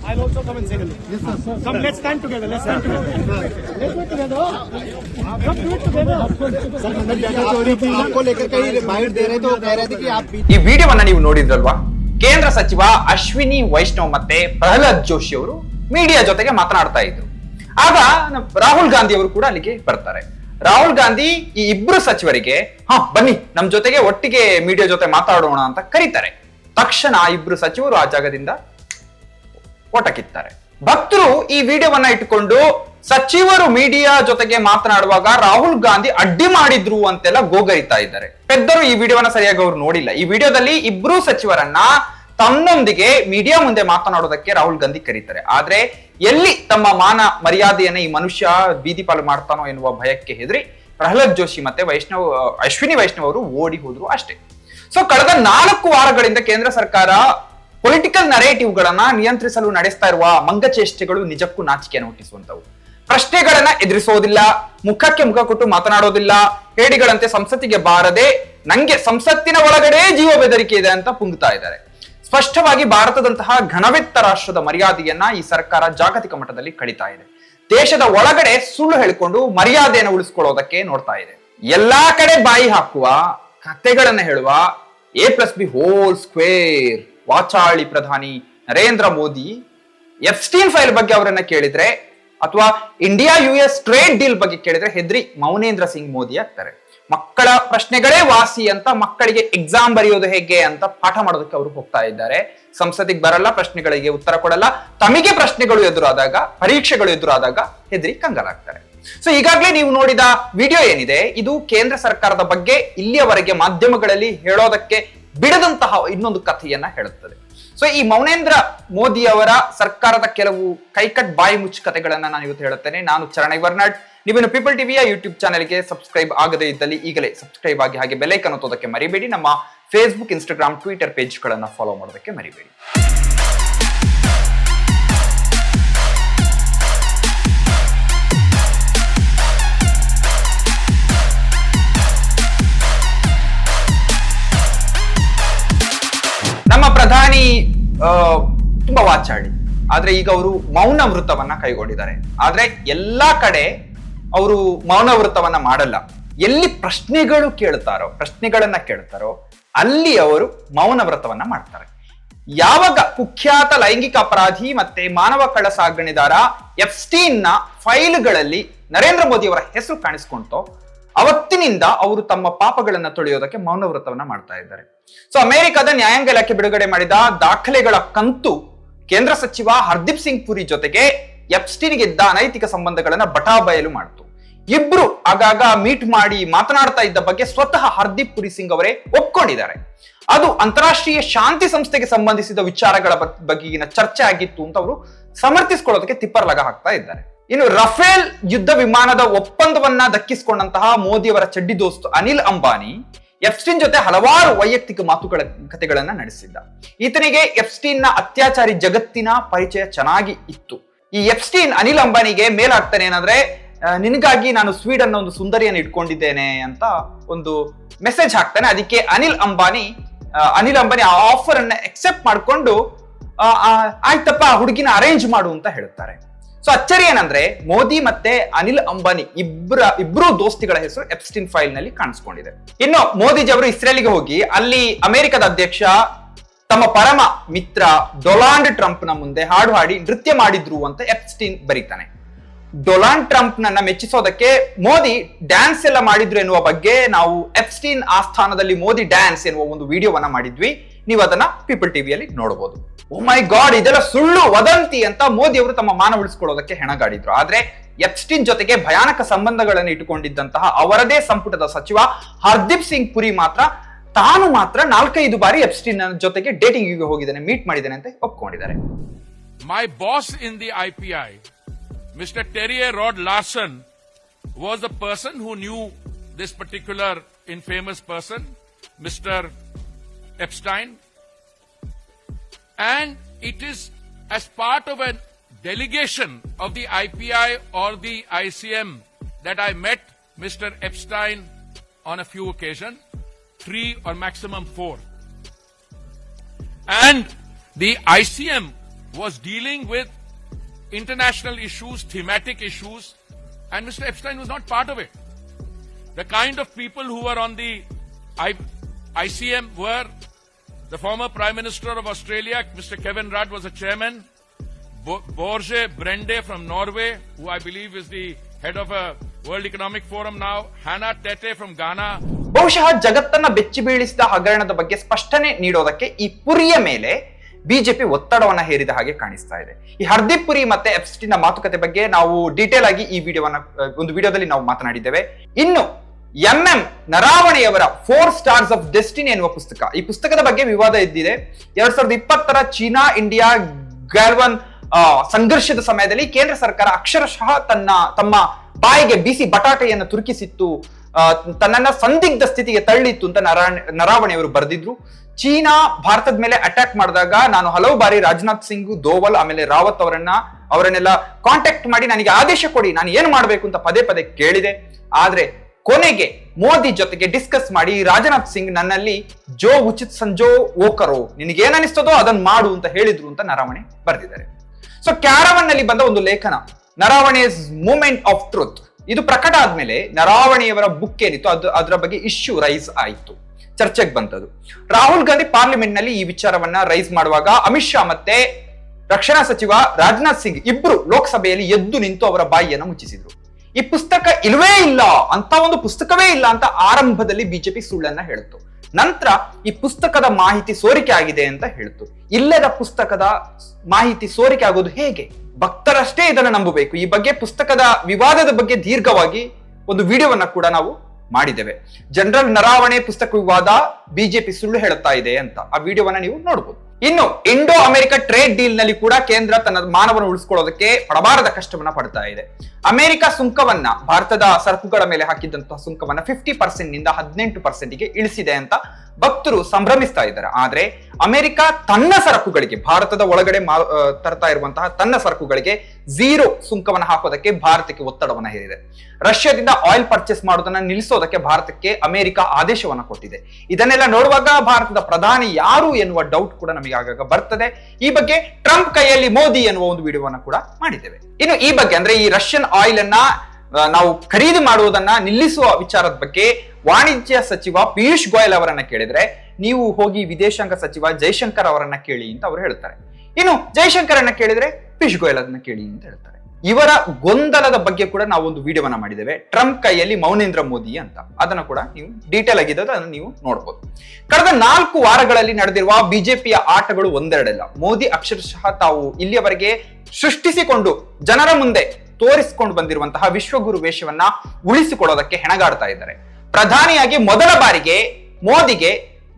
I'll also come and say hello. Yes, sir. Come, let's stand together. Let's stand together. Let's do it together. Come do it together. आपको लेकर कहीं bite दे रहे थे वो कह रहे थे कि आप ಈ ವಿಡಿಯೋವನ್ನ ನೀವು ನೋಡಿದ್ರಲ್ವಾ ಕೇಂದ್ರ ಸಚಿವ ಅಶ್ವಿನಿ ವೈಷ್ಣವ್ ಮತ್ತೆ ಪ್ರಹ್ಲಾದ್ ಜೋಶಿ ಅವರು ಮೀಡಿಯಾ ಜೊತೆಗೆ ಮಾತನಾಡ್ತಾ ಇದ್ರು ಆಗ ನಮ್ ರಾಹುಲ್ ಗಾಂಧಿ ಅವರು ಕೂಡ ಅಲ್ಲಿಗೆ ಬರ್ತಾರೆ ರಾಹುಲ್ ಗಾಂಧಿ ಈ ಇಬ್ರು ಸಚಿವರಿಗೆ, ಹ, ಬನ್ನಿ, ನಮ್ ಜೊತೆಗೆ ಒಟ್ಟಿಗೆ ಮೀಡಿಯಾ ಜೊತೆ ಮಾತಾಡೋಣ ಅಂತ ಕರೀತಾರೆ. ತಕ್ಷಣ ಆ ಇಬ್ರು ಸಚಿವರು ಆ ಜಾಗದಿಂದ ಓಟ ಕಿತ್ತಾರೆ ಭಕ್ತರು ಈ ವಿಡಿಯೋವನ್ನ ಇಟ್ಟುಕೊಂಡು ಸಚಿವರು ಮೀಡಿಯಾ ಜೊತೆಗೆ ಮಾತನಾಡುವಾಗ ರಾಹುಲ್ ಗಾಂಧಿ ಅಡ್ಡಿ ಮಾಡಿದ್ರು ಅಂತೆಲ್ಲ ಗೋಗರಿತಾ ಇದ್ದಾರೆ. ಪೆದ್ದರು ಈ ವಿಡಿಯೋವನ್ನ ಸರಿಯಾಗಿ ಅವ್ರು ನೋಡಿಲ್ಲ. ಈ ವಿಡಿಯೋದಲ್ಲಿ ಇಬ್ರು ಸಚಿವರನ್ನ ತನ್ನೊಂದಿಗೆ ಮೀಡಿಯಾ ಮುಂದೆ ಮಾತನಾಡೋದಕ್ಕೆ ರಾಹುಲ್ ಗಾಂಧಿ ಕರೀತಾರೆ. ಆದ್ರೆ ಎಲ್ಲಿ ತಮ್ಮ ಮಾನ ಮರ್ಯಾದೆಯನ್ನ ಈ ಮನುಷ್ಯ ಬೀದಿ ಪಾಲು ಮಾಡ್ತಾನೋ ಎನ್ನುವ ಭಯಕ್ಕೆ ಹೆದರಿ ಪ್ರಹ್ಲಾದ್ ಜೋಶಿ ಮತ್ತೆ ವೈಷ್ಣವ್, ಅಶ್ವಿನಿ ವೈಷ್ಣವ್ ಅವರು ಓಡಿ ಹೋದ್ರು ಅಷ್ಟೇ. ಸೊ ಕಳೆದ ನಾಲ್ಕು ವಾರಗಳಿಂದ ಕೇಂದ್ರ ಸರ್ಕಾರ ಪೊಲಿಟಿಕಲ್ ನರೇಟಿವ್ಗಳನ್ನ ನಿಯಂತ್ರಿಸಲು ನಡೆಸ್ತಾ ಇರುವ ಮಂಗಚೇಷ್ಟೆಗಳು ನಿಜಕ್ಕೂ ನಾಚಿಕೆಯನ್ನು ಹುಟ್ಟಿಸುವಂತವು ಪ್ರಶ್ನೆಗಳನ್ನ ಎದುರಿಸೋದಿಲ್ಲ, ಮುಖಕ್ಕೆ ಮುಖ ಕೊಟ್ಟು ಮಾತನಾಡೋದಿಲ್ಲ ಹೇಡಿಗಳಂತೆ ಸಂಸತ್ತಿಗೆ ಬಾರದೆ, ನಂಗೆ ಸಂಸತ್ತಿನ ಒಳಗಡೆ ಜೀವ ಬೆದರಿಕೆ ಇದೆ ಅಂತ ಪುಂಗ್ತಾ ಇದ್ದಾರೆ. ಸ್ಪಷ್ಟವಾಗಿ ಭಾರತದಂತಹ ಘನವೆತ್ತ ರಾಷ್ಟ್ರದ ಮರ್ಯಾದೆಯನ್ನ ಈ ಸರ್ಕಾರ ಜಾಗತಿಕ ಮಟ್ಟದಲ್ಲಿ ಕಡಿತಾ ಇದೆ. ದೇಶದ ಒಳಗಡೆ ಸುಳ್ಳು ಹೇಳಿಕೊಂಡು ಮರ್ಯಾದೆಯನ್ನು ಉಳಿಸ್ಕೊಳ್ಳೋದಕ್ಕೆ ನೋಡ್ತಾ ಇದೆ. ಎಲ್ಲಾ ಕಡೆ ಬಾಯಿ ಹಾಕುವ, ಕತೆಗಳನ್ನ ಹೇಳುವ A plus B whole square ವಾಚಾಳಿ ಪ್ರಧಾನಿ ನರೇಂದ್ರ ಮೋದಿ ಎಫ್ಸ್ಟೀನ್ ಫೈಲ್ ಬಗ್ಗೆ ಅವರನ್ನ ಕೇಳಿದ್ರೆ ಅಥವಾ India U S trade deal ಬಗ್ಗೆ ಕೇಳಿದ್ರೆ ಹೆದ್ರಿ ಮೌನೇಂದ್ರ ಸಿಂಗ್ ಮೋದಿ ಆಗ್ತಾರೆ. ಮಕ್ಕಳ ಪ್ರಶ್ನೆಗಳೇ ವಾಸಿ ಅಂತ ಮಕ್ಕಳಿಗೆ ಎಕ್ಸಾಮ್ ಬರೆಯೋದು ಹೇಗೆ ಅಂತ ಪಾಠ ಮಾಡೋದಕ್ಕೆ ಅವರು ಹೋಗ್ತಾ ಇದ್ದಾರೆ. ಸಂಸತ್ತಿಗೆ ಬರಲ್ಲ, ಪ್ರಶ್ನೆಗಳಿಗೆ ಉತ್ತರ ಕೊಡಲ್ಲ. ತಮಗೆ ಪ್ರಶ್ನೆಗಳು ಎದುರಾದಾಗ, ಪರೀಕ್ಷೆಗಳು ಎದುರಾದಾಗ ಹೆದರಿ ಕಂಗಾಲಾಗ್ತಾರೆ. ಸೊ ಈಗಾಗಲೇ ನೀವು ನೋಡಿದ ವಿಡಿಯೋ ಏನಿದೆ? ಇದು ಕೇಂದ್ರ ಸರ್ಕಾರದ ಬಗ್ಗೆ ಇಲ್ಲಿಯವರೆಗೆ ಮಾಧ್ಯಮಗಳಲ್ಲಿ ಹೇಳೋದಕ್ಕೆ ಬಿಡದಂತಹ ಇನ್ನೊಂದು ಕಥೆಯನ್ನ ಹೇಳುತ್ತದೆ. ಸೊ ಈ ಮೌನೇಂದ್ರ ಮೋದಿ ಅವರ ಸರ್ಕಾರದ ಕೆಲವು ಕೈಕಟ್ ಬಾಯಿ ಮುಚ್ಚು ಕಥೆಗಳನ್ನ ನಾನು ಇವತ್ತು ಹೇಳುತ್ತೇನೆ. ನಾನು ಚರಣ್ ವರ್ನಾಡ್. ನೀವೇನು ಪೀಪಲ್ ಟಿವಿಯ ಯೂಟ್ಯೂಬ್ ಚಾನೆಲ್ಗೆ ಸಬ್ಸ್ಕ್ರೈಬ್ ಆಗದೇ ಇದ್ದಲ್ಲಿ ಈಗಲೇ ಸಬ್ಸ್ಕ್ರೈಬ್ ಆಗಿ ಹಾಗೆ ಬೆಲೈಕನ್ ಒತ್ತೋದಕ್ಕೆ ಮರಿಬೇಡಿ. ನಮ್ಮ ಫೇಸ್ಬುಕ್ ಇನ್ಸ್ಟಾಗ್ರಾಮ್ ಟ್ವಿಟರ್ ಪೇಜ್ಗಳನ್ನ ಫಾಲೋ ಮಾಡೋದಕ್ಕೆ ಮರಿಬೇಡಿ. ತುಂಬಾ ವಾಚಾಳಿ ಆದ್ರೆ ಈಗ ಅವರು ಮೌನ ವೃತ್ತವನ್ನ ಕೈಗೊಂಡಿದ್ದಾರೆ. ಆದ್ರೆ ಎಲ್ಲಾ ಕಡೆ ಅವರು ಮೌನ ವೃತ್ತವನ್ನ ಮಾಡಲ್ಲ. ಎಲ್ಲಿ ಪ್ರಶ್ನೆಗಳು ಕೇಳ್ತಾರೋ, ಪ್ರಶ್ನೆಗಳನ್ನ ಕೇಳ್ತಾರೋ, ಅಲ್ಲಿ ಅವರು ಮೌನ ವ್ರತವನ್ನ ಮಾಡ್ತಾರೆ. ಯಾವಾಗ ಕುಖ್ಯಾತ ಲೈಂಗಿಕ ಅಪರಾಧಿ ಮತ್ತೆ ಮಾನವ ಕಳ ಸಾಗಣೆದಾರ ಎಫ್ಸ್ಟೀನ್ನ ಫೈಲ್ಗಳಲ್ಲಿ ನರೇಂದ್ರ ಮೋದಿ ಅವರ ಹೆಸರು ಕಾಣಿಸ್ಕೊಂತೋ ಅವತ್ತಿನಿಂದ ಅವರು ತಮ್ಮ ಪಾಪಗಳನ್ನ ತೊಳೆಯೋದಕ್ಕೆ ಮೌನವ್ರತವನ್ನ ಮಾಡ್ತಾ ಇದ್ದಾರೆ. ಸೊ ಅಮೆರಿಕದ ನ್ಯಾಯಾಂಗ ಇಲಾಖೆ ಬಿಡುಗಡೆ ಮಾಡಿದ ದಾಖಲೆಗಳ ಕಂತು ಕೇಂದ್ರ ಸಚಿವ ಹರ್ದೀಪ್ ಸಿಂಗ್ ಪುರಿ ಜೊತೆಗೆ ಎಪ್ಸ್ಟೀನ್ಗೆ ಇದ್ದ ಅನೈತಿಕ ಸಂಬಂಧಗಳನ್ನ ಬಟಾಬಯಲು ಮಾಡಿತು. ಇಬ್ರು ಆಗಾಗ ಮೀಟ್ ಮಾಡಿ ಮಾತನಾಡ್ತಾ ಇದ್ದ ಬಗ್ಗೆ ಸ್ವತಃ ಹರ್ದೀಪ್ ಪುರಿ ಸಿಂಗ್ ಅವರೇ ಒಪ್ಕೊಂಡಿದ್ದಾರೆ. ಅದು ಅಂತಾರಾಷ್ಟ್ರೀಯ ಶಾಂತಿ ಸಂಸ್ಥೆಗೆ ಸಂಬಂಧಿಸಿದ ವಿಚಾರಗಳ ಬಗ್ಗೆ ಚರ್ಚೆ ಆಗಿತ್ತು ಅಂತ ಅವರು ಸಮರ್ಥಿಸ್ಕೊಳ್ಳೋದಕ್ಕೆ ತಿಪ್ಪರ್ ಲಗ ಹಾಕ್ತಾ ಇದ್ದಾರೆ. ಇನ್ನು ರಫೇಲ್ ಯುದ್ಧ ವಿಮಾನದ ಒಪ್ಪಂದವನ್ನ ದಕ್ಕಿಸಿಕೊಂಡಂತಹ ಮೋದಿ ಅವರ ಚಡ್ಡಿ ದೋಸ್ತು ಅನಿಲ್ ಅಂಬಾನಿ, ಎಫ್ಸ್ಟೀನ್ ಜೊತೆ ಹಲವಾರು ವೈಯಕ್ತಿಕ ಮಾತುಗಳ ಕಥೆಗಳನ್ನ ನಡೆಸಿದ್ದ. ಈತನಿಗೆ ಎಫ್ಸ್ಟೀನ್ನ ಅತ್ಯಾಚಾರಿ ಜಗತ್ತಿನ ಪರಿಚಯ ಚೆನ್ನಾಗಿ ಇತ್ತು. ಈ ಎಫ್ಸ್ಟೀನ್ ಅನಿಲ್ ಅಂಬಾನಿಗೆ ಮೇಲಾಗ್ತಾನೆ ಏನಂದ್ರೆ ನಿನಗಾಗಿ ನಾನು ಸ್ವೀಡನ್ ಒಂದು ಸುಂದರಿಯನ್ನು ಇಟ್ಕೊಂಡಿದ್ದೇನೆ ಅಂತ ಒಂದು ಮೆಸೇಜ್ ಹಾಕ್ತಾನೆ. ಅದಕ್ಕೆ ಅನಿಲ್ ಅಂಬಾನಿ ಅನಿಲ್ ಅಂಬಾನಿ ಆ ಆಫರ್ ಅನ್ನ ಎಕ್ಸೆಪ್ಟ್ ಮಾಡಿಕೊಂಡು ಆಯ್ತಪ್ಪ, ಆ ಹುಡುಗಿನ ಅರೇಂಜ್ ಮಾಡು ಅಂತ ಹೇಳ್ತಾರೆ ಸೊ ಅಚ್ಚರಿ ಏನಂದ್ರೆ ಮೋದಿ ಮತ್ತೆ ಅನಿಲ್ ಅಂಬಾನಿ ಇಬ್ಬರ ಇಬ್ರು ದೋಸ್ತಿಗಳ ಹೆಸರು ಎಪ್ಸ್ಟಿನ್ ಫೈಲ್ನಲ್ಲಿ ಕಾಣಿಸ್ಕೊಂಡಿದೆ. ಇನ್ನು ಮೋದಿಜಿ ಅವರು ಇಸ್ರೇಲ್ಗೆ ಹೋಗಿ ಅಲ್ಲಿ ಅಮೆರಿಕದ ಅಧ್ಯಕ್ಷ, ತಮ್ಮ ಪರಮ ಮಿತ್ರ ಡೊನಾಲ್ಡ್ ಟ್ರಂಪ್ನ ಮುಂದೆ ಹಾಡು ಹಾಡಿ ನೃತ್ಯ ಮಾಡಿದ್ರು ಅಂತ ಎಪ್ಸ್ಟಿನ್ ಬರೀತಾನೆ. ಡೊನಾಲ್ಡ್ ಟ್ರಂಪ್ ನನ್ನ ಮೆಚ್ಚಿಸೋದಕ್ಕೆ ಮೋದಿ ಡ್ಯಾನ್ಸ್ ಎಲ್ಲ ಮಾಡಿದ್ರು ಎನ್ನುವ ಬಗ್ಗೆ ನಾವು ಎಪ್ಸ್ಟೀನ್ ಆಸ್ಥಾನದಲ್ಲಿ ಮೋದಿ ಡ್ಯಾನ್ಸ್ ಎನ್ನುವ ಒಂದು ವಿಡಿಯೋವನ್ನ ಮಾಡಿದ್ವಿ. ನೀವು ಅದನ್ನ ಪೀಪಲ್ ಟಿವಿಯಲ್ಲಿ ನೋಡಬಹುದು ಓ ಮೈ ಗಾಡ್ ಇದೆಲ್ಲ ಸುಳ್ಳು ವದಂತಿ ಅಂತ ಮೋದಿ ಅವರು ತಮ್ಮ ಮಾನ ಉಳಿಸ್ಕೊಳ್ಳೋದಕ್ಕೆ ಹೆಣಗಾಡಿದ್ರು ಆದ್ರೆ ಎಪ್ಸ್ಟೀನ್ ಜೊತೆಗೆ ಭಯಾನಕ ಸಂಬಂಧಗಳನ್ನು ಇಟ್ಟುಕೊಂಡಿದ್ದಂತಹ ಅವರದೇ ಸಂಪುಟದ ಸಚಿವ ಹರ್ದೀಪ್ ಸಿಂಗ್ ಪುರಿ ಮಾತ್ರ ತಾನು ಮಾತ್ರ ನಾಲ್ಕೈದು ಬಾರಿ ಎಪ್ಸ್ಟಿನ್ ಜೊತೆಗೆ ಡೇಟಿಂಗ್ ಹೋಗಿದ್ದಾನೆ ಮೀಟ್ ಮಾಡಿದ್ದಾನೆ ಅಂತ ಒಪ್ಕೊಂಡಿದ್ದಾರೆ my boss in the I P I mister Terje Rod Larsen was was person who knew this particular in famous person Mr. Epstein. And it is as part of a delegation of the IPI or the ICM that I met Mr. Epstein on a few occasions. three or maximum four. And the ICM was dealing with international issues, thematic issues, and Mr. Epstein was not part of it. The kind of people who were on the ICM were the former Prime Minister of Australia, Mr. Kevin Rudd, was a chairman. Bo- Borge Brende from Norway, who I believe is the head of a World Economic Forum now. Hannah Tete from Ghana, ಬಹುಶಃ ಜಗತ್ತನ್ನ ಬೆಚ್ಚಿ ಬೀಳಿಸಿದ ಹಗರಣದ ಬಗ್ಗೆ ಸ್ಪಷ್ಟನೆ ನೀಡೋದಕ್ಕೆ ಈ ಪುರಿಯ ಮೇಲೆ BJP ಒತ್ತಡವನ್ನ ಹೇರಿದ ಹಾಗೆ ಕಾಣಿಸ್ತಾ ಇದೆ ಈ ಹರ್ದೀಪ್ ಪುರಿ ಮತ್ತೆ ಎಫ್ಸ್ಟಿನ ಮಾತುಕತೆ ಬಗ್ಗೆ ನಾವು ಡೀಟೇಲ್ ಆಗಿ ಈ ವಿಡಿಯೋವನ್ನ ಒಂದು ವಿಡಿಯೋದಲ್ಲಿ ನಾವು ಮಾತನಾಡಿದ್ದೇವೆ ಇನ್ನು ಎಂ ಎಂ ನರಾವಣೆಯವರ ಫೋರ್ ಸ್ಟಾರ್ಸ್ ಆಫ್ ಡೆಸ್ಟಿನಿ ಎನ್ನುವ ಪುಸ್ತಕ. ಈ ಪುಸ್ತಕದ ಬಗ್ಗೆ ವಿವಾದ ಇದ್ದಿದೆ. ಎರಡ್ ಸಾವಿರದ ಇಪ್ಪತ್ತರ ಚೀನಾ ಇಂಡಿಯಾ ಗ್ಯಾಲ್ವನ್ ಸಂಘರ್ಷದ ಸಮಯದಲ್ಲಿ ಕೇಂದ್ರ ಸರ್ಕಾರ ಅಕ್ಷರಶಃ ತನ್ನ, ತಮ್ಮ ಬಾಯಿಗೆ ಬಿಸಿ ಬಟಾಟೆಯನ್ನು ತುರುಕಿಸಿತ್ತು. ತನ್ನನ್ನ ಸಂದಿಗ್ಧ ಸ್ಥಿತಿಗೆ ತಳ್ಳಿತ್ತು ಅಂತ ನರಾ ನರಾವಣೆಯವರು ಬರೆದಿದ್ರು. ಚೀನಾ ಭಾರತದ ಮೇಲೆ ಅಟ್ಯಾಕ್ ಮಾಡಿದಾಗ ನಾನು ಹಲವು ಬಾರಿ ರಾಜನಾಥ್ ಸಿಂಗ್, ದೋವಲ್, ಆಮೇಲೆ ರಾವತ್ ಅವರನ್ನ, ಅವರನ್ನೆಲ್ಲ ಕಾಂಟ್ಯಾಕ್ಟ್ ಮಾಡಿ ನನಗೆ ಆದೇಶ ಕೊಡಿ, ನಾನು ಏನು ಮಾಡಬೇಕು ಅಂತ ಪದೇ ಪದೇ ಕೇಳಿದೆ. ಆದ್ರೆ ಕೊನೆಗೆ ಮೋದಿ ಜೊತೆಗೆ ಡಿಸ್ಕಸ್ ಮಾಡಿ ರಾಜನಾಥ್ ಸಿಂಗ್ ನನ್ನಲ್ಲಿ ಜೋ ಉಚಿತ್ ಸಂಜೋ ಓಕರೋ ನಿನಗೇನ್ ಅನಿಸ್ತದೋ ಅದನ್ನ ಮಾಡು ಅಂತ ಹೇಳಿದ್ರು ಅಂತ ನರಾವಣೆ ಬರೆದಿದ್ದಾರೆ. ಸೊ ಕ್ಯಾರವನ್ನಲ್ಲಿ ಬಂದ ಒಂದು ಲೇಖನ, ನರಾವಣೆ ಮೂಮೆಂಟ್ ಆಫ್ ಟ್ರೂತ್ ಇದು ಪ್ರಕಟ ಆದ್ಮೇಲೆ ನರಾವಣೆಯವರ ಬುಕ್ ಏನಿತ್ತು, ಅದು ಅದರ ಬಗ್ಗೆ ಇಶ್ಯೂ ರೈಸ್ ಆಯಿತು. ಚರ್ಚೆಗೆ ಬಂತದ್ದು ರಾಹುಲ್ ಗಾಂಧಿ ಪಾರ್ಲಿಮೆಂಟ್ನಲ್ಲಿ ಈ ವಿಚಾರವನ್ನ ರೈಸ್ ಮಾಡುವಾಗ ಅಮಿತ್ ಶಾ ಮತ್ತೆ ರಕ್ಷಣಾ ಸಚಿವ ರಾಜನಾಥ್ ಸಿಂಗ್ ಇಬ್ರು ಲೋಕಸಭೆಯಲ್ಲಿ ಎದ್ದು ನಿಂತು ಅವರ ಬಾಯಿಯನ್ನು ಮುಚ್ಚಿಸಿದ್ರು. ಈ ಪುಸ್ತಕ ಇಲ್ವೇ ಇಲ್ಲ, ಅಂತ ಒಂದು ಪುಸ್ತಕವೇ ಇಲ್ಲ ಅಂತ ಆರಂಭದಲ್ಲಿ ಬಿಜೆಪಿ ಸುಳ್ಳನ್ನ ಹೇಳ್ತು. ನಂತರ ಈ ಪುಸ್ತಕದ ಮಾಹಿತಿ ಸೋರಿಕೆ ಆಗಿದೆ ಅಂತ ಹೇಳ್ತು. ಇಲ್ಲದ ಪುಸ್ತಕದ ಮಾಹಿತಿ ಸೋರಿಕೆ ಆಗೋದು ಹೇಗೆ? ಭಕ್ತರಷ್ಟೇ ಇದನ್ನು ನಂಬಬೇಕು. ಈ ಬಗ್ಗೆ ಪುಸ್ತಕದ ವಿವಾದದ ಬಗ್ಗೆ ದೀರ್ಘವಾಗಿ ಒಂದು ವಿಡಿಯೋವನ್ನ ಕೂಡ ನಾವು ಮಾಡಿದ್ದೇವೆ. ಜನರಲ್ ನರಾವಣೆ ಪುಸ್ತಕ ವಿವಾದ ಬಿಜೆಪಿ ಸುಳ್ಳು ಹೇಳುತ್ತಾ ಇದೆ ಅಂತ ಆ ವಿಡಿಯೋವನ್ನ ನೀವು ನೋಡಬಹುದು ಇನ್ನು ಇಂಡೋ ಅಮೆರಿಕ ಟ್ರೇಡ್ ಡೀಲ್ನಲ್ಲಿ ಕೂಡ ಕೇಂದ್ರ ತನ್ನ ಮಾನವನ ಉಳಿಸ್ಕೊಳ್ಳೋದಕ್ಕೆ ಪಡಬಾರದ ಕಷ್ಟವನ್ನ ಪಡ್ತಾ ಇದೆ. ಅಮೆರಿಕ ಸುಂಕವನ್ನ ಭಾರತದ ಸರಕುಗಳ ಮೇಲೆ ಹಾಕಿದಂತಹ ಸುಂಕವನ್ನ ಫಿಫ್ಟಿ ಪರ್ಸೆಂಟ್ನಿಂದ ಹದಿನೆಂಟು ಪರ್ಸೆಂಟ್ಗೆ ಇಳಿಸಿದೆ ಅಂತ ಭಕ್ತರು ಸಂಭ್ರಮಿಸ್ತಾ ಇದ್ದಾರೆ. ಆದ್ರೆ ಅಮೆರಿಕ ತನ್ನ ಸರಕುಗಳಿಗೆ, ಭಾರತದ ಒಳಗಡೆ ತರ್ತಾ ಇರುವಂತಹ ತನ್ನ ಸರಕುಗಳಿಗೆ ಝೀರೋ ಸುಂಕವನ್ನು ಹಾಕೋದಕ್ಕೆ ಭಾರತಕ್ಕೆ ಒತ್ತಡವನ್ನು ಹೇರಿದೆ. ರಷ್ಯಾದಿಂದ ಆಯಿಲ್ ಪರ್ಚೇಸ್ ಮಾಡೋದನ್ನ ನಿಲ್ಲಿಸೋದಕ್ಕೆ ಭಾರತಕ್ಕೆ ಅಮೆರಿಕ ಆದೇಶವನ್ನು ಕೊಟ್ಟಿದೆ. ಇದನ್ನೆಲ್ಲ ನೋಡುವಾಗ ಭಾರತದ ಪ್ರಧಾನಿ ಯಾರು ಎನ್ನುವ ಡೌಟ್ ಕೂಡ ನಮಗೆ ಆಗಾಗ ಬರ್ತದೆ. ಈ ಬಗ್ಗೆ ಟ್ರಂಪ್ ಕೈಯಲ್ಲಿ ಮೋದಿ ಎನ್ನುವ ಒಂದು ವಿಡಿಯೋವನ್ನು ಕೂಡ ಮಾಡಿದ್ದೇವೆ. ಇನ್ನು ಈ ಬಗ್ಗೆ ಅಂದ್ರೆ ಈ ರಷ್ಯನ್ ಆಯಿಲ್ ಅನ್ನ ನಾವು ಖರೀದಿ ಮಾಡುವುದನ್ನ ನಿಲ್ಲಿಸುವ ವಿಚಾರದ ಬಗ್ಗೆ ವಾಣಿಜ್ಯ ಸಚಿವ ಪಿಯೂಷ್ ಗೋಯಲ್ ಅವರನ್ನ ಕೇಳಿದ್ರೆ, ನೀವು ಹೋಗಿ ವಿದೇಶಾಂಗ ಸಚಿವ ಜೈಶಂಕರ್ ಅವರನ್ನ ಕೇಳಿ ಅಂತ ಅವರು ಹೇಳ್ತಾರೆ. ಇನ್ನು ಜೈಶಂಕರನ್ನ ಕೇಳಿದ್ರೆ ಪಿಯೂಷ್ ಗೋಯಲ್ ಅದನ್ನ ಕೇಳಿ ಅಂತ ಹೇಳ್ತಾರೆ. ಇವರ ಗೊಂದಲದ ಬಗ್ಗೆ ಕೂಡ ನಾವು ಒಂದು ವಿಡಿಯೋವನ್ನ ಮಾಡಿದ್ದೇವೆ. ಟ್ರಂಪ್ ಕೈಯಲ್ಲಿ ಮೌನೇಂದ್ರ ಮೋದಿ ಅಂತ. ಅದನ್ನ ಕೂಡ ನೀವು ಡೀಟೇಲ್ ಆಗಿದ್ದು ಅದನ್ನು ನೀವು ನೋಡಬಹುದು ಕಳೆದ ನಾಲ್ಕು ವಾರಗಳಲ್ಲಿ ನಡೆದಿರುವ ಬಿಜೆಪಿಯ ಆಟಗಳು ಒಂದೆರಡಲ್ಲ. ಮೋದಿ ಅಕ್ಷರಶಃ ತಾವು ಇಲ್ಲಿಯವರೆಗೆ ಸೃಷ್ಟಿಸಿಕೊಂಡು ಜನರ ಮುಂದೆ ತೋರಿಸಿಕೊಂಡು ಬಂದಿರುವಂತಹ ವಿಶ್ವಗುರು ವೇಷವನ್ನ ಉಳಿಸಿಕೊಳ್ಳೋದಕ್ಕೆ ಹೆಣಗಾಡ್ತಾ ಇದ್ದಾರೆ. ಪ್ರಧಾನಿಯಾಗಿ ಮೊದಲ ಬಾರಿಗೆ ಮೋದಿಗೆ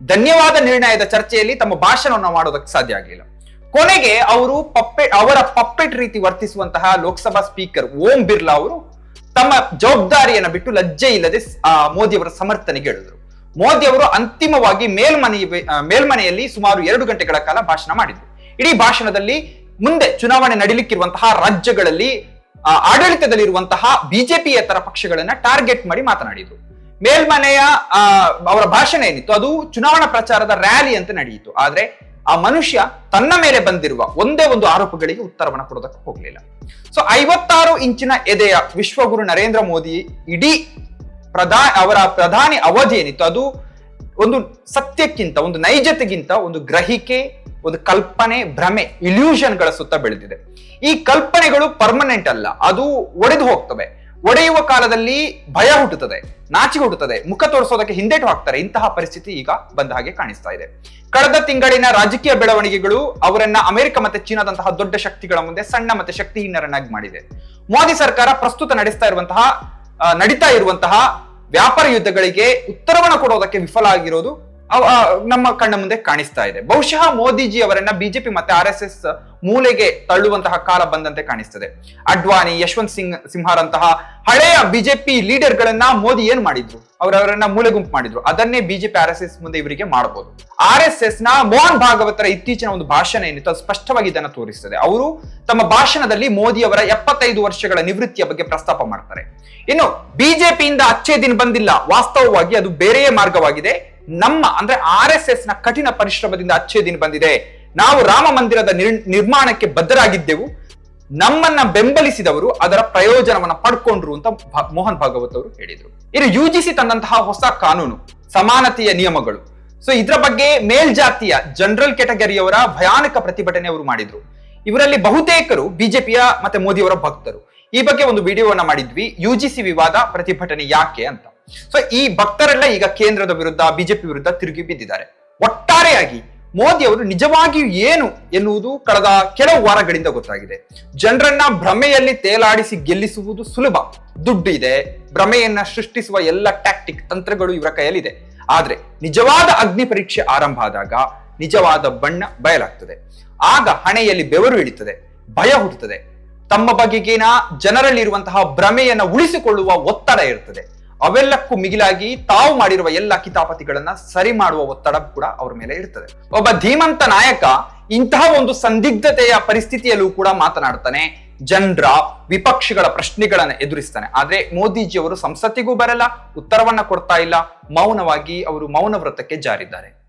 ಧನ್ಯವಾದ ನಿರ್ಣಯದ ಚರ್ಚೆಯಲ್ಲಿ ತಮ್ಮ ಭಾಷಣವನ್ನು ಮಾಡೋದಕ್ಕೆ ಸಾಧ್ಯ ಆಗಲಿಲ್ಲ. ಕೊನೆಗೆ ಅವರು ಪಪ್ಪೆ ಅವರ ಪಪ್ಪೆಟ್ ರೀತಿ ವರ್ತಿಸುವಂತಹ ಲೋಕಸಭಾ ಸ್ಪೀಕರ್ ಓಂ ಬಿರ್ಲಾ ಅವರು ತಮ್ಮ ಜವಾಬ್ದಾರಿಯನ್ನು ಬಿಟ್ಟು ಲಜ್ಜೆ ಇಲ್ಲದೆ ಆ, ಮೋದಿ ಅವರ ಸಮರ್ಥನೆಗೆ ಹೇಳಿದರು ಮೋದಿ ಅವರು ಅಂತಿಮವಾಗಿ ಮೇಲ್ಮನೆಯ ಮೇಲ್ಮನೆಯಲ್ಲಿ ಸುಮಾರು ಎರಡು ಗಂಟೆಗಳ ಕಾಲ ಭಾಷಣ ಮಾಡಿದ್ರು. ಇಡೀ ಭಾಷಣದಲ್ಲಿ ಮುಂದೆ ಚುನಾವಣೆ ನಡೀಲಿಕ್ಕಿರುವಂತಹ ರಾಜ್ಯಗಳಲ್ಲಿ ಆಡಳಿತದಲ್ಲಿರುವಂತಹ ಬಿಜೆಪಿಯೇತರ ಪಕ್ಷಗಳನ್ನ ಟಾರ್ಗೆಟ್ ಮಾಡಿ ಮಾತನಾಡಿದ್ರು ಮೇಲ್ಮನೆಯ ಅವರ ಭಾಷಣ ಏನಿತ್ತು, ಅದು ಚುನಾವಣಾ ಪ್ರಚಾರದ ರ್ಯಾಲಿ ಅಂತ ನಡೆಯಿತು. ಆದ್ರೆ ಆ ಮನುಷ್ಯ ತನ್ನ ಮೇಲೆ ಬಂದಿರುವ ಒಂದೇ ಒಂದು ಆರೋಪಗಳಿಗೆ ಉತ್ತರವನ್ನು ಕೊಡೋದಕ್ಕೆ ಹೋಗ್ಲಿಲ್ಲ. ಸೊ ಐವತ್ತಾರು ಇಂಚಿನ ಎದೆಯ ವಿಶ್ವಗುರು ನರೇಂದ್ರ ಮೋದಿ ಇಡೀ ಪ್ರಧಾ ಅವರ ಪ್ರಧಾನಿ ಅವಧಿ ಏನಿತ್ತು, ಅದು ಒಂದು ಸತ್ಯಕ್ಕಿಂತ, ಒಂದು ನೈಜತೆಗಿಂತ ಒಂದು ಗ್ರಹಿಕೆ ಒಂದು ಕಲ್ಪನೆ, ಭ್ರಮೆ ಇಲ್ಯೂಷನ್ಗಳ ಸುತ್ತ ಬೆಳೆದಿದೆ. ಈ ಕಲ್ಪನೆಗಳು ಪರ್ಮನೆಂಟ್ ಅಲ್ಲ, ಅದು ಒಡೆದು ಹೋಗ್ತವೆ. ಒಡೆಯುವ ಕಾಲದಲ್ಲಿ ಭಯ ಹುಟ್ಟುತ್ತದೆ, ನಾಚಿಕೆ ಹುಟ್ಟುತ್ತದೆ, ಮುಖ ತೋರಿಸೋದಕ್ಕೆ ಹಿಂದೇಟು ಹಾಕ್ತಾರೆ, ಇಂತಹ ಪರಿಸ್ಥಿತಿ ಈಗ ಬಂದ ಹಾಗೆ ಕಾಣಿಸ್ತಾ ಇದೆ. ಕಳೆದ ತಿಂಗಳಿನ ರಾಜಕೀಯ ಬೆಳವಣಿಗೆಗಳು ಅವರನ್ನ ಅಮೆರಿಕ ಮತ್ತೆ ಚೀನಾದಂತಹ ದೊಡ್ಡ ಶಕ್ತಿಗಳ ಮುಂದೆ ಸಣ್ಣ ಮತ್ತೆ ಶಕ್ತಿಹೀನರನ್ನಾಗಿ ಮಾಡಿದೆ. ಮೋದಿ ಸರ್ಕಾರ ಪ್ರಸ್ತುತ ನಡೆಸ್ತಾ ಇರುವಂತಹ ನಡೀತಾ ಇರುವಂತಹ ವ್ಯಾಪಾರ ಯುದ್ಧಗಳಿಗೆ ಉತ್ತರವನ್ನು ಕೊಡೋದಕ್ಕೆ ವಿಫಲ ಆಗಿರೋದು ನಮ್ಮ ಕಣ್ಣ ಮುಂದೆ ಕಾಣಿಸ್ತಾ ಇದೆ. ಬಹುಶಃ ಮೋದಿಜಿ ಅವರನ್ನ ಬಿಜೆಪಿ ಮತ್ತೆ ಆರ್ ಎಸ್ ಎಸ್ ಮೂಲೆಗೆ ತಳ್ಳುವಂತಹ ಕಾಲ ಬಂದಂತೆ ಕಾಣಿಸ್ತದೆ. ಅಡ್ವಾಣಿ, ಯಶವಂತ್ ಸಿಂಗ್, ಸಿಂಹಾರಂತಹ ಹಳೆಯ ಬಿಜೆಪಿ ಲೀಡರ್ ಗಳನ್ನ ಮೋದಿ ಏನ್ ಮಾಡಿದ್ರು? ಅವರವರನ್ನ ಮೂಲೆ ಗುಂಪು ಮಾಡಿದ್ರು. ಅದನ್ನೇ ಬಿಜೆಪಿ ಆರ್ ಎಸ್ ಎಸ್ ಮುಂದೆ ಇವರಿಗೆ ಮಾಡಬಹುದು ಆರ್ ಎಸ್ ಎಸ್ನ ಮೋಹನ್ ಭಾಗವತರ ಇತ್ತೀಚಿನ ಒಂದು ಭಾಷಣ ಏನಿತ್ತು ಅದು ಸ್ಪಷ್ಟವಾಗಿ ಇದನ್ನು ತೋರಿಸ್ತದೆ. ಅವರು ತಮ್ಮ ಭಾಷಣದಲ್ಲಿ ಮೋದಿ ಅವರ ಎಪ್ಪತ್ತೈದು ವರ್ಷಗಳ ನಿವೃತ್ತಿಯ ಬಗ್ಗೆ ಪ್ರಸ್ತಾಪ ಮಾಡ್ತಾರೆ. ಇನ್ನು ಬಿಜೆಪಿಯಿಂದ ಅಚ್ಚೇ ದಿನ ಬಂದಿಲ್ಲ. ವಾಸ್ತವವಾಗಿ ಅದು ಬೇರೆಯೇ ಮಾರ್ಗವಾಗಿದೆ. ನಮ್ಮ, ಅಂದ್ರೆ ಆರ್ನ ಕಠಿಣ ಪರಿಶ್ರಮದಿಂದ ಅಚ್ಚೆ ದಿನ ಬಂದಿದೆ. ನಾವು ರಾಮ ಮಂದಿರದ ನಿರ್- ನಿರ್ಮಾಣಕ್ಕೆ ಬದ್ಧರಾಗಿದ್ದೆವು. ನಮ್ಮನ್ನ ಬೆಂಬಲಿಸಿದವರು, ಅದರ ಪ್ರಯೋಜನವನ್ನ ಪಡ್ಕೊಂಡ್ರು ಅಂತ ಮೋಹನ್ ಭಾಗವತ್ ಅವರು ಹೇಳಿದ್ರು. ಇನ್ನು ಯು ಜಿ ಹೊಸ ಕಾನೂನು, ಸಮಾನತೆಯ ನಿಯಮಗಳು. ಸೊ ಇದರ ಬಗ್ಗೆ ಮೇಲ್ಜಾತಿಯ ಜನರಲ್ ಕೆಟಗರಿಯವರ ಭಯಾನಕ ಪ್ರತಿಭಟನೆ ಅವರು ಮಾಡಿದ್ರು. ಇವರಲ್ಲಿ ಬಹುತೇಕರು ಬಿಜೆಪಿಯ ಮತ್ತೆ ಮೋದಿಯವರ ಭಕ್ತರು. ಈ ಬಗ್ಗೆ ಒಂದು ವಿಡಿಯೋವನ್ನ ಮಾಡಿದ್ವಿ. ಯು ಜಿ ಸಿ ವಿವಾದ ಪ್ರತಿಭಟನೆ ಯಾಕೆ ಅಂತ. ಸೊ ಈ ಭಕ್ತರೆಲ್ಲ ಈಗ ಕೇಂದ್ರದ ವಿರುದ್ಧ ಬಿಜೆಪಿ ವಿರುದ್ಧ ತಿರುಗಿ ಬಿದ್ದಿದ್ದಾರೆ. ಒಟ್ಟಾರೆಯಾಗಿ ಮೋದಿ ಅವರು ನಿಜವಾಗಿಯೂ ಏನು ಎನ್ನುವುದು ಕಳೆದ ಕೆಲವು ವಾರಗಳಿಂದ ಗೊತ್ತಾಗಿದೆ. ಜನರನ್ನ ಭ್ರಮೆಯಲ್ಲಿ ತೇಲಾಡಿಸಿ ಗೆಲ್ಲಿಸುವುದು ಸುಲಭ. ದುಡ್ಡು ಇದೆ. ಭ್ರಮೆಯನ್ನ ಸೃಷ್ಟಿಸುವ ಎಲ್ಲ ಟ್ಯಾಕ್ಟಿಕ್ ತಂತ್ರಗಳು ಇವರ ಕೈಯಲ್ಲಿದೆ. ಆದ್ರೆ ನಿಜವಾದ ಅಗ್ನಿ ಪರೀಕ್ಷೆ ಆರಂಭ ಆದಾಗ ನಿಜವಾದ ಬಣ್ಣ ಬಯಲಾಗ್ತದೆ. ಆಗ ಹಣೆಯಲ್ಲಿ ಬೆವರು ಇಳಿತದೆ. ಭಯ ಹುಟ್ಟುತ್ತದೆ. ತಮ್ಮ ಬಗೆಗಿನ ಜನರಲ್ಲಿರುವಂತಹ ಭ್ರಮೆಯನ್ನ ಉಳಿಸಿಕೊಳ್ಳುವ ಒತ್ತಡ ಇರ್ತದೆ. ಅವೆಲ್ಲಕ್ಕೂ ಮಿಗಿಲಾಗಿ ತಾವು ಮಾಡಿರುವ ಎಲ್ಲ ಕಿತಾಪತಿಗಳನ್ನ ಸರಿ ಮಾಡುವ ಒತ್ತಡ ಕೂಡ ಅವರ ಮೇಲೆ ಇರ್ತದೆ. ಒಬ್ಬ ಧೀಮಂತ ನಾಯಕ ಇಂತಹ ಒಂದು ಸಂದಿಗ್ಧತೆಯ ಪರಿಸ್ಥಿತಿಯಲ್ಲೂ ಕೂಡ ಮಾತನಾಡ್ತಾನೆ, ಜನರ ವಿಪಕ್ಷಗಳ ಪ್ರಶ್ನೆಗಳನ್ನ ಎದುರಿಸ್ತಾನೆ. ಆದ್ರೆ ಮೋದಿಜಿಯವರು ಸಂಸತ್ತಿಗೂ ಬರಲ್ಲ, ಉತ್ತರವನ್ನ ಕೊಡ್ತಾ ಇಲ್ಲ, ಮೌನವಾಗಿ ಅವರು ಮೌನ ವ್ರತಕ್ಕೆ ಜಾರಿದ್ದಾರೆ.